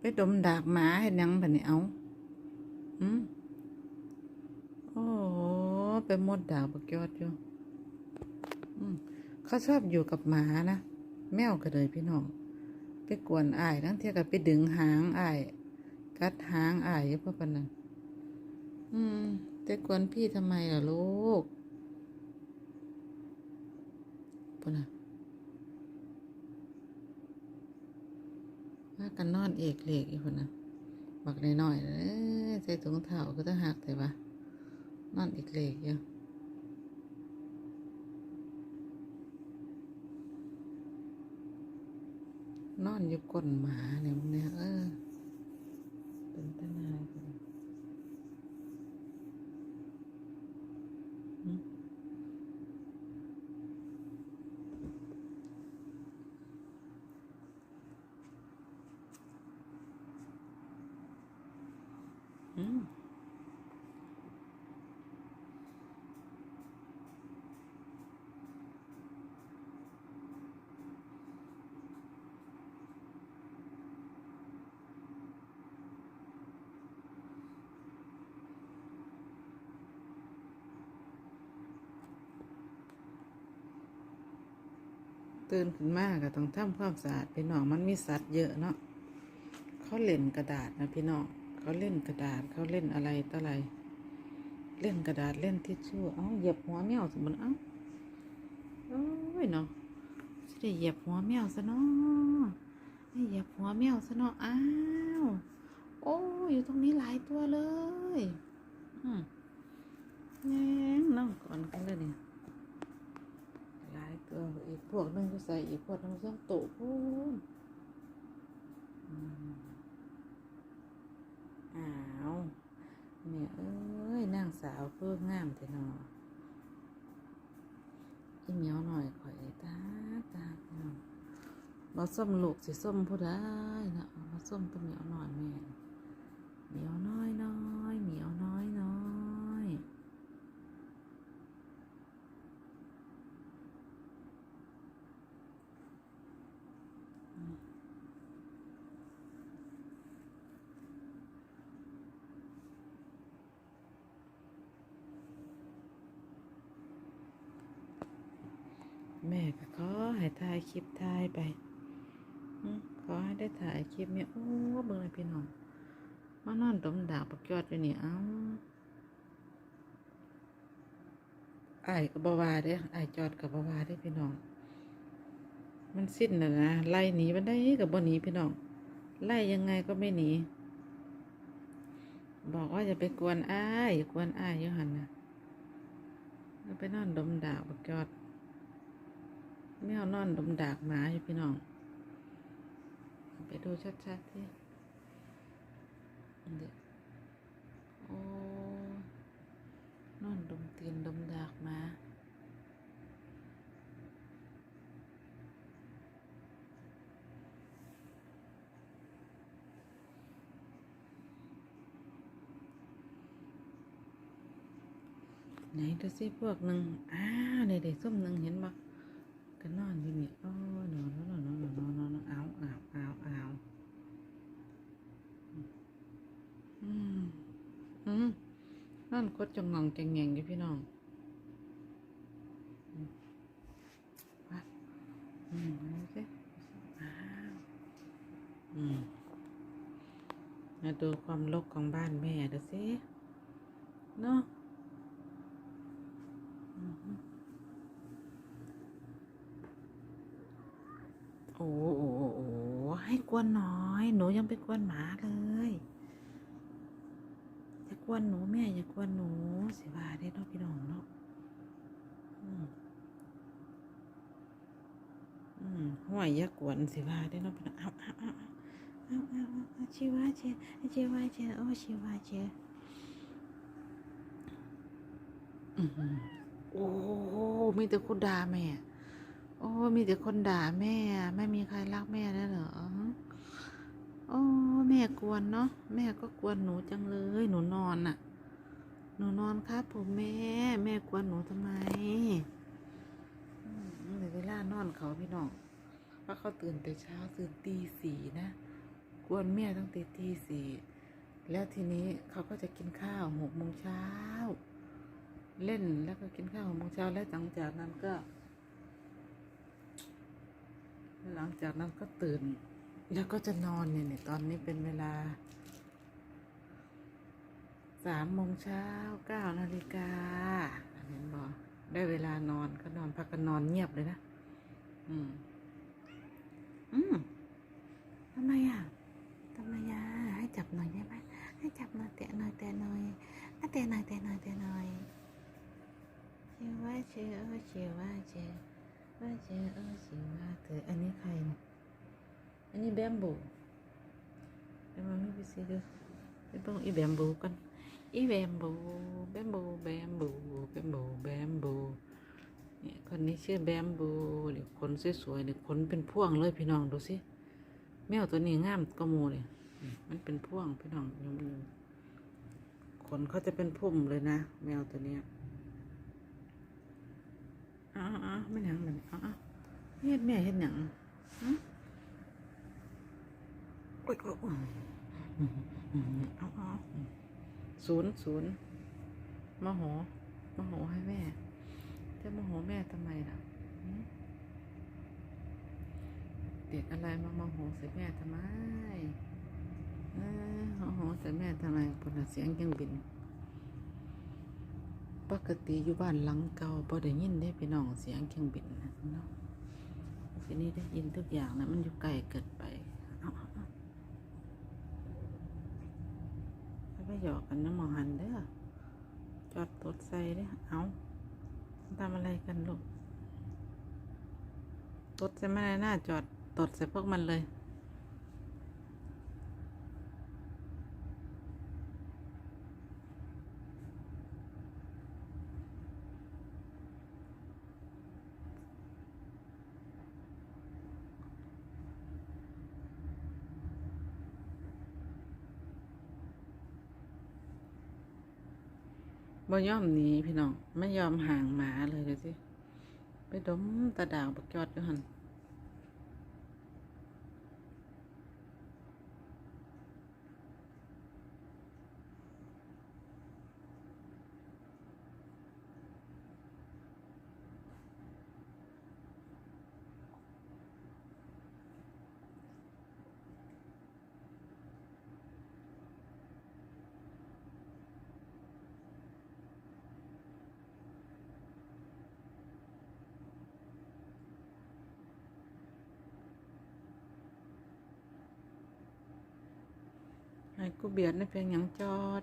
ไปดมดากหมาเห็นยังบันี้เอาอืมโอ้ไปมดดากบักยอดอยู่อืมเขาชอบอยู่กับหมานะ แมวก็เลยพี่น้อง ไปกวนอ้ายทั้งเทียก็ไปดึงหางอ้าย กัดหางอ้ายอยู่เพราะปนนั้นอืมแต่กวนพี่ทำไมล่ะลูกปะนะ ว่ากันนอนเอกเหล็กอยู่ปะนะบักน้อยๆเลยใส่ถุงเท้าก็ต้องหักแต่ว่านอนเอกเหล็กอยู่นอนอยู่ก้นหมาเนี่ยมึงเนี่ยเออ เป็นตาหนายพุ่นหืมอืม ตื่นขึ้นมาก็ต้องทำความสะอาดพี่น้องมันมีสัตว์เยอะเนาะเขาเล่นกระดาษนะพี่น้อง เขาเล่นกระดาษเขาเล่นอะไรต่ออะไร เล่นกระดาษเล่นทิชชู่เอ้าเหยียบหัวแมวสมบัติเอ้าโอ้ยเนาะสิได้เหยียบหัวแมวซะเนาะเหยียบหัวแมวซะเนาะอ้าวโอ้ยอยู่ตรงนี้หลายตัวเลยอืมแง่น้องก่อนกันเลยเนี่ยหลายตัวอีกพวกนึงก็ใส่อีกพวกนึงต้องโตพูนอืม อ้าวเนี่ยเอ้ยนางสาวเพื่องามแต่นออีเหมียวหน่อยข่อยตาตาเนาะมาส้มลูกสิส้มผู้ได้นะเอามาส้มตัวเหมียวหน่อยแม่เหมียวน้อยน้อยเหมียวน้อยน้อย แม่ก็ขอให้ถ่ายคลิปถ่ายไปขอให้ได้ถ่ายคลิปเนี่ยโอ้เบิ่งเลยพี่น้องมานอนดมดากปักยอดอยู่นี่เอ้าไอ้ายก็บวาเด้ไอ้ายจอดกับบวาได้พี่น้อง มันสิ้นแล้วนะไล่หนีมันได้กับบ่หนีพี่น้องไล่ยังไงก็ไม่หนีบอกว่าจะไปกวนอ้ายอย่ากวนอ้ายอยู่หันนะไปนอนดมดากปักยอด แมวนอนดมดากหมาอยู่พี่น้อง ไปดูชัดๆที่เดี๋ยวโอ้นอนดมตีนดมดากหมาไหนดูสิพวกหนึ่งอ้าวในเด็กส้มหนึ่งเห็นบ่ ก็นอนอยู่นี่อ้อนอนนอนนอนนอนนอนเอาเอาเอาเอาอืมอืมนั่นคดจะงองจะแงงอยู่พี่น้องอืมวัดอืมดูสิอ้าวอืมมาดูความรกของบ้านแม่ดูสิเนาะ โอ้โอ้โอ้ให้กวนน้อย หนูยังไปกวนหมาเลยอย่ากวนหนูแม่อย่ากวนหนูเสียบาได้เนาะพี่น้องเนาะอืมอืมห้วยอย่ากวนเสียบาได้เนาะพี่น้องเอาเอาเอาเอาเอาเอาเอาชีวาเชชีวาเชโอ้ชีวาเชอือหือโอ้มีแต่คนด่าแม่ โอ้ มีแต่คนด่าแม่ ไม่มีใครรักแม่ได้เหรอ โอ้ แม่กวนเนาะ แม่ก็กวนหนูจังเลย หนูนอนน่ะ หนูนอนครับผมแม่ แม่กวนหนูทำไมเดี๋ยวเวลานอนเขาพี่น้องเพราะเขาตื่นแต่เช้าตื่นตีสี่นะ กวนเมียตั้งแต่ตีสี่ แล้วทีนี้เขาก็จะกินข้าวหกโมงเช้า เล่นแล้วก็กินข้าวหกโมงเช้าแล้วหลังจากนั้นก็ หลังจากนั้นก็ตื่น แล้วก็จะนอนเนี่ยเนี่ยตอนนี้เป็นเวลาสามโมงเช้าเก้านาฬิกาเห็นบอกได้เวลานอนก็นอนพักกันนอนเงียบเลยนะ อืม อืมทำไมอะทำไมอะให้จับหน่อยได้ไหมให้จับหน่อยแตะหน่อยแตะหน่อยแตะหน่อยแตะหน่อยแตะหน่อยเชื่อว่าเชื่อว่าเชื่อว่าเชื่อ ว่าเชื่อเออเชื่อว่าเธออันนี้ใครนี่ยอันนี้แบมโบูเดี๋ยวมันไม่ไปซื้อดูไปเบิ่งอีแบมโบกันอีแบมโบแบมโบแบมโบแบมบูแบมบูเนี่ยคนนี้ชื่อแบมโบเดี๋ยวขนสวยๆเดี๋ยวขนเป็นพ่วงเลยพี่น้องดูสิแมวตัวนี้งามก็มูเลยมันเป็นพ่วงพี่น้องยมขนเขาจะเป็นพุ่มเลยนะ แมวตัวเนี้ย อ้าอ้าไม่หนังมันอ้าวอ้าวเฮ็ดแม่เฮ็ดหนังฮะโอ๊ยโอ๊ยโอ๊ยอืมอืมอืมเอาเอาศูนย์ศูนย์มโหมโหให้แม่จะมโหแม่ทำไมล่ะเด็กอะไรมามโหใส่แม่ทำไมเออโหใส่แม่ทำไมปนเสียงเครื่องบิน ปกติอยู่บ้านหลังเก่าพอได้ยินได้พี่น้องเสียงเครื่องบินนะเนาะทีนี้ได้ยินทุกอย่างนะมันอยู่ไกลเกินไปเอาไปหยอกกันนะหมอหันเด้อจอดตดใส่เด้อเอาทำอะไรกันลูกตดใส่ไม่ได้หน้าจอดตดใส่พวกมันเลย บ่ยอมหนีพี่น้องไม่ยอมห่างหมาเลยเลยสิไปดมตาดาวบักจอดอยู่หัน ให้กูเบียดในเพียงหยังจอด